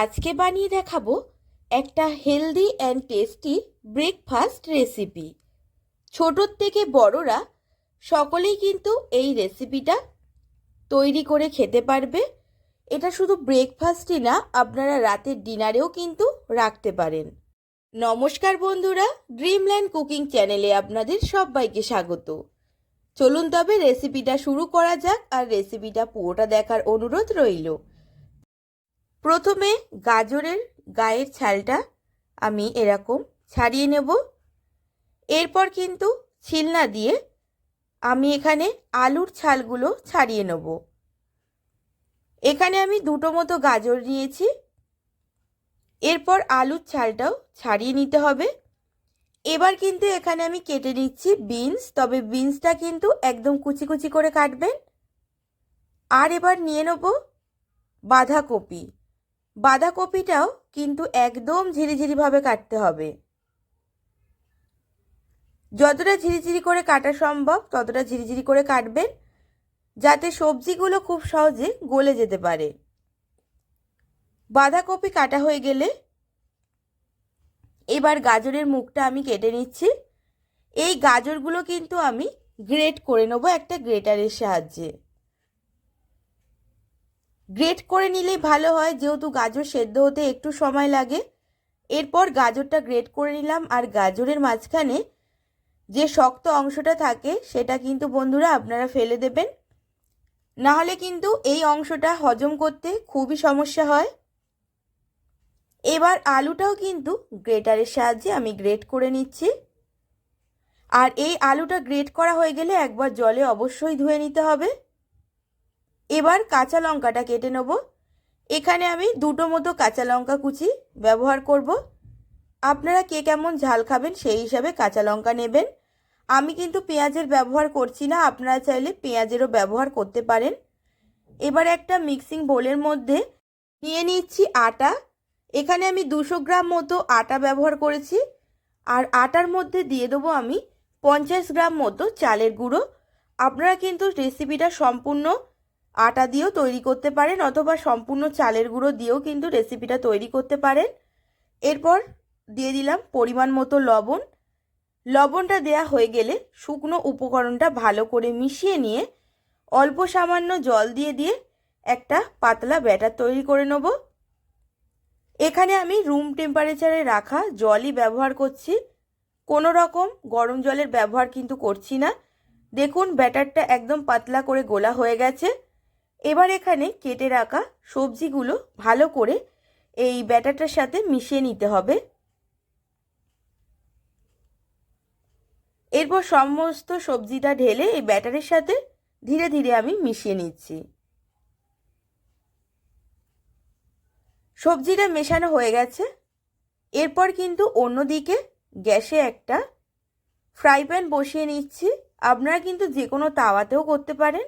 আজকে বানিয়ে দেখাবো একটা healthy and tasty breakfast recipe ছোটোর থেকে বড়রা সকলেই কিন্তু এই রেসিপিটা তৈরি করে খেতে পারবে। এটা শুধু ব্রেকফাস্টই না, আপনারা রাতের ডিনারেও কিন্তু রাখতে পারেন। নমস্কার বন্ধুরা ড্রিমল্যান্ড কুকিং চ্যানেলে আপনাদের সবাইকে স্বাগত। চলুন তবে রেসিপিটা শুরু করা যাক আর রেসিপিটা পুরোটা দেখার অনুরোধ রইল। প্রথমে গাজরের গায়ের ছালটা আমি এরকম ছাড়িয়ে নেব। এরপর কিন্তু ছিলনা দিয়ে আমি এখানে আলুর ছালগুলো ছাড়িয়ে নেব। এখানে আমি দুটো মতো গাজর নিয়েছি। এরপর আলুর ছালটাও ছাড়িয়ে নিতে হবে। এবার কিন্তু এখানে আমি কেটে নিচ্ছি বিনস, তবে বিনসটা কিন্তু একদম কুচি কুচি করে কাটবেন। আর এবার নিয়ে নেব বাঁধাকপি। বাঁধাকপিটাও কিন্তু একদম ঝিরিঝিরিভাবে কাটতে হবে। যতটা ঝিরিঝিরি করে কাটা সম্ভব, ততটা ঝিরিঝিরি করে কাটবেন যাতে সবজিগুলো খুব সহজে গলে যেতে পারে। বাঁধাকপি কাটা হয়ে গেলে এবার গাজরের মুখটা আমি কেটে নিচ্ছি। এই গাজরগুলো কিন্তু আমি গ্রেট করে নেব একটা গ্রেটারের সাহায্যে। গ্রেট করে নিলেই ভালো হয়, যেহেতু গাজর সেদ্ধ হতে একটু সময় লাগে। এরপর গাজরটা গ্রেট করে নিলাম আর গাজরের মাঝখানে যে শক্ত অংশটা থাকে, সেটা কিন্তু বন্ধুরা আপনারা ফেলে দেবেন। নাহলে কিন্তু এই অংশটা হজম করতে খুবই সমস্যা হয়। এবার আলুটাও কিন্তু গ্রেটারের সাহায্যে আমি গ্রেট করে নিচ্ছি। আর এই আলুটা গ্রেট করা হয়ে গেলে একবার জলে অবশ্যই ধুয়ে নিতে হবে। এবার কাঁচা লঙ্কাটা কেটে নেব। এখানে আমি দুটো মতো কাঁচা লঙ্কা কুচি ব্যবহার করব। আপনারা কে কেমন ঝাল খাবেন সেই হিসাবে কাঁচা লঙ্কা নেবেন। আমি কিন্তু পেঁয়াজের ব্যবহার করছি না, আপনারা চাইলে পেঁয়াজেরও ব্যবহার করতে পারেন। এবার একটা মিক্সিং বোলের মধ্যে নিয়ে নিচ্ছি আটা। এখানে আমি দুশো গ্রাম মতো আটা ব্যবহার করেছি। আর আটার মধ্যে দিয়ে দেবো আমি পঞ্চাশ গ্রাম মতো চালের গুঁড়ো। আপনারা কিন্তু রেসিপিটা সম্পূর্ণ আটা দিয়েও তৈরি করতে পারেন অথবা সম্পূর্ণ চালের গুঁড়ো দিয়েও কিন্তু রেসিপিটা তৈরি করতে পারেন। এরপর দিয়ে দিলাম পরিমাণ মতো লবণ। লবণটা দেয়া হয়ে গেলে শুকনো উপকরণটা ভালো করে মিশিয়ে নিয়ে অল্প সামান্য জল দিয়ে দিয়ে একটা পাতলা ব্যাটার তৈরি করে নেব। এখানে আমি রুম টেম্পারেচারে রাখা জলই ব্যবহার করছি। কোনো রকম গরম জলের ব্যবহার কিন্তু করছি না। দেখুন ব্যাটারটা একদম পাতলা করে গোলা হয়ে গেছে। এবার এখানে কেটে রাখা সবজিগুলো ভালো করে এই ব্যাটারটার সাথে মিশিয়ে নিতে হবে। এরপর সমস্ত সবজিটা ঢেলে এই ব্যাটারের সাথে ধীরে ধীরে আমি মিশিয়ে নিচ্ছি। সবজিটা মেশানো হয়ে গেছে। এরপর কিন্তু অন্যদিকে গ্যাসে একটা ফ্রাই প্যান বসিয়ে নিচ্ছি। আপনারা কিন্তু যে কোনো তাওয়াতেও করতে পারেন।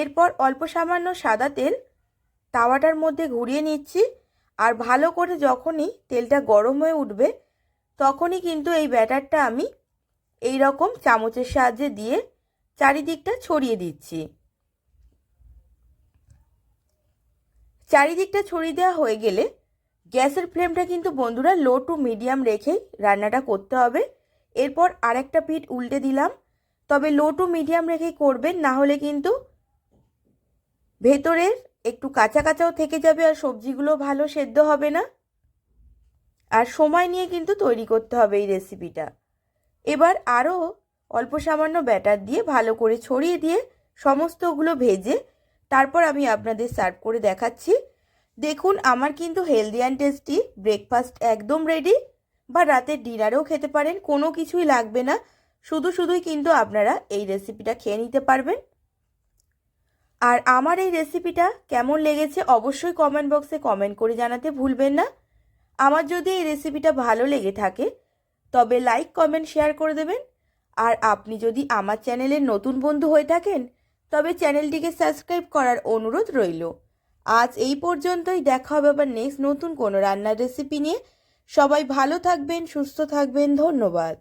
এরপর অল্প সামান্য সাদা তেল তাওয়াটার মধ্যে ঘুরিয়ে নিচ্ছি আর ভালো করে যখনই তেলটা গরম হয়ে উঠবে তখনই কিন্তু এই ব্যাটারটা আমি এই রকম চামচের সাহায্যে দিয়ে চারিদিকটা ছড়িয়ে দিচ্ছি। চারিদিকটা ছড়িয়ে দেওয়া হয়ে গেলে গ্যাসের ফ্লেমটা কিন্তু বন্ধুরা লো টু মিডিয়াম রেখেই রান্নাটা করতে হবে। এরপর আরেকটা পিঠ উল্টে দিলাম। তবে লো টু মিডিয়াম রেখেই করবেন, না হলে কিন্তু ভেতরের একটু কাঁচা কাঁচাও থেকে যাবে আর সবজিগুলো ভালো সেদ্ধ হবে না। আর সময় নিয়ে কিন্তু তৈরি করতে হবে এই রেসিপিটা এবার আরও অল্প সামান্য ব্যাটার দিয়ে ভালো করে ছড়িয়ে দিয়ে সমস্তগুলো ভেজে তারপর আমি আপনাদের সার্ভ করে দেখাচ্ছি। দেখুন, আমার কিন্তু হেলদি অ্যান্ড টেস্টি ব্রেকফাস্ট একদম রেডি বা রাতের ডিনারেও খেতে পারেন, কোনো কিছুই লাগবে না। শুধু শুধুই কিন্তু আপনারা এই রেসিপিটা খেয়ে নিতে পারবেন। আর আমার এই রেসিপিটা কেমন লেগেছে অবশ্যই কমেন্ট বক্সে কমেন্ট করে জানাতে ভুলবেন না। আমার যদি এই রেসিপিটা ভালো লেগে থাকে, তবে লাইক কমেন্ট শেয়ার করে দেবেন। আর আপনি যদি আমার চ্যানেলের নতুন বন্ধু হয়ে থাকেন, তবে চ্যানেলটিকে সাবস্ক্রাইব করার অনুরোধ রইল। আজ এই পর্যন্তই, দেখা হবে আবার নেক্সট নতুন কোনো রান্নার রেসিপি নিয়ে। সবাই ভালো থাকবেন, সুস্থ থাকবেন, ধন্যবাদ।